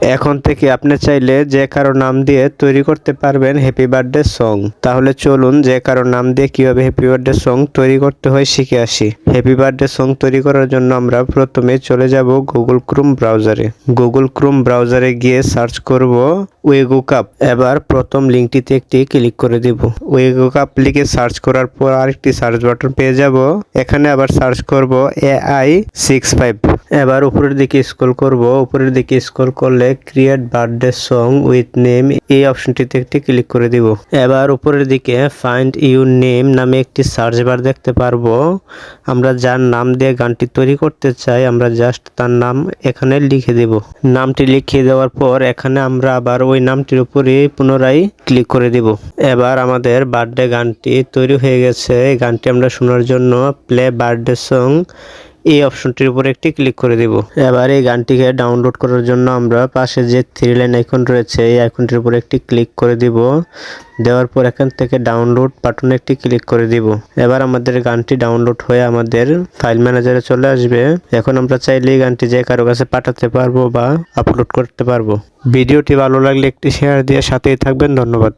এখন থেকে আপনি চাইলে যে কারও নাম দিয়ে তৈরি করতে পারবেন হ্যাপি বার্থডে সং তাহলে চলুন যে কারও নাম দিয়ে কীভাবে হ্যাপি বার্থডে সং তৈরি করতে হয় শিখে আসি। হ্যাপি বার্থডে সং তৈরি করার জন্য আমরা প্রথমে চলে যাব গুগল ক্রোম ব্রাউজারে গুগল ক্রোম ব্রাউজারে গিয়ে সার্চ করব ওয়েগো কাপ এবার প্রথম লিঙ্কটিতে একটি ক্লিক করে দিব। ওয়েগো কাপ লিখে সার্চ করার পর আরেকটি সার্চ বাটন পেয়ে যাব। এখানে আবার সার্চ করব এআই সিক্স ফাইভ এবার উপরের দিকে স্ক্রল করব। উপরের দিকে স্ক্রল করলে create birthday song with name এই অপশনটিতে একটি ক্লিক করে দিব। এবার উপরের দিকে ফাইন্ড ইউ নেম নামে একটি সার্চ বার দেখতে পারব। আমরা যার নাম দিয়ে গানটি তৈরি করতে চাই, আমরা জাস্ট তার নাম এখানে লিখে দেব। নামটি লিখিয়ে দেওয়ার পর এখানে আমরা আবার ওই নামটির উপরে পুনরায় ক্লিক করে দিব। এবার আমাদের বার্থডে গানটি তৈরি হয়ে গেছে। গানটি আমরা শোনার জন্য প্লে বার্থডে সং এই অপশনটির উপর একটি ক্লিক করে দিব। এবার এই গানটিকে ডাউনলোড করার জন্য আমরা পাশে যে থ্রি লাইন আইকন রয়েছে, এই আইকনটির উপর একটি ক্লিক করে দিব। দেওয়ার পর এখান থেকে ডাউনলোড বাটনে একটি ক্লিক করে দিব। এবার আমাদের গানটি ডাউনলোড হয়ে আমাদের ফাইল ম্যানেজারে চলে আসবে। এখন আমরা চাইলে এই গানটি যে কারও কাছে পাঠাতে পারব বা আপলোড করতে পারব। ভিডিওটি ভালো লাগলে একটি শেয়ার দিয়ে সাথেই থাকবেন। ধন্যবাদ।